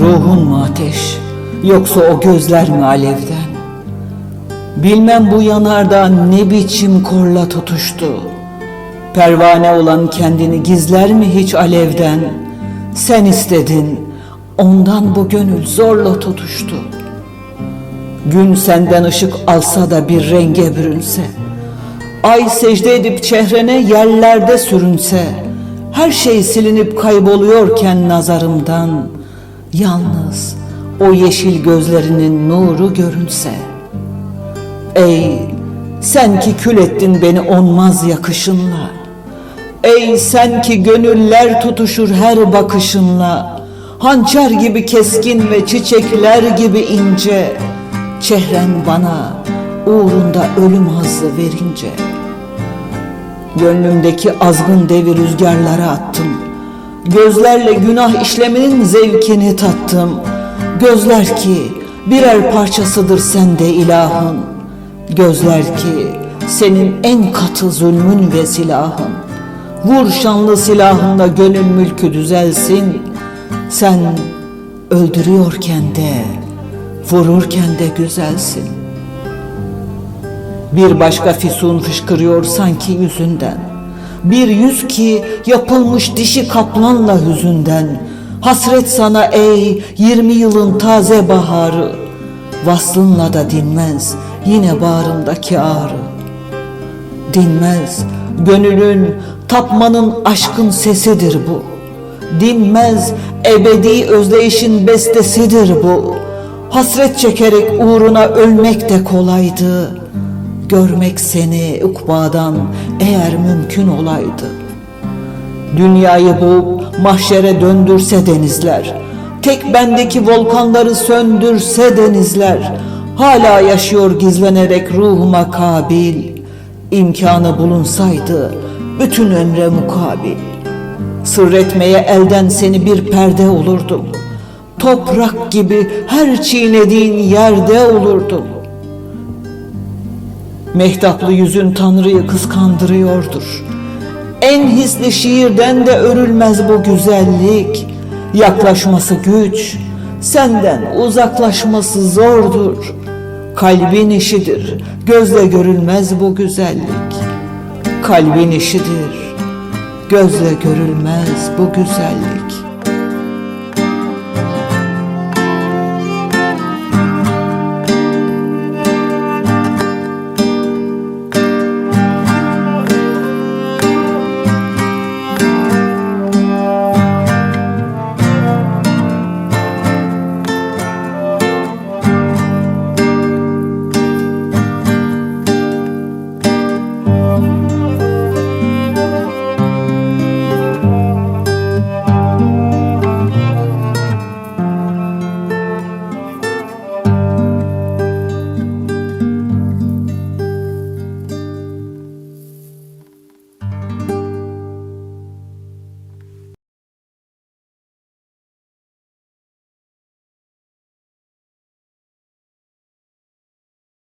Ruhun mu ateş, yoksa o gözler mi alevden? Bilmem bu yanardan ne biçim korla tutuştu. Pervane olan kendini gizler mi hiç alevden? Sen istedin, ondan bu gönül zorla tutuştu. Gün senden ışık alsa da bir renge bürünse, Ay secde edip çehrene yerlerde sürünse, her şey silinip kayboluyorken nazarımdan, yalnız o yeşil gözlerinin nuru görünse. Ey sen ki kül ettin beni onmaz yakışınla, Ey sen ki gönüller tutuşur her bakışınla, Hançer gibi keskin ve çiçekler gibi ince, Çehren bana uğrunda ölüm hazzı verince. Gönlümdeki azgın devi rüzgarlara attım. Gözlerle günah işleminin zevkini tattım. Gözler ki birer parçasıdır sende ilahın. Gözler ki senin en katı zulmün ve silahın. Vur şanlı silahınla gönül mülkü düzelsin. Sen öldürüyorken de, vururken de güzelsin. Bir başka fisun fışkırıyor sanki yüzünden. Bir yüz ki yapılmış dişi kaplanla hüzünden. Hasret sana ey yirmi yılın taze baharı. Vaslınla da dinmez yine bağrımdaki ağrı. Dinmez gönülün tapmanın aşkın sesidir bu. Dinmez ebedi özleyişin bestesidir bu. Hasret çekerek uğruna ölmek de kolaydı. Görmek seni ukbadan eğer mümkün olaydı. Dünyayı bu mahşere döndürse denizler, tek bendeki volkanları söndürse denizler, hala yaşıyor gizlenerek ruhuma kabil, imkanı bulunsaydı bütün ömre mukabil. Sır etmeye elden seni bir perde olurdum. Toprak gibi her çiğnediğin yerde olurdum. Mehtaplı yüzün Tanrı'yı kıskandırıyordur. En hisli şiirden de örülmez bu güzellik. Yaklaşması güç, senden uzaklaşması zordur. Kalbin işidir, gözle görülmez bu güzellik. Kalbin işidir, gözle görülmez bu güzellik.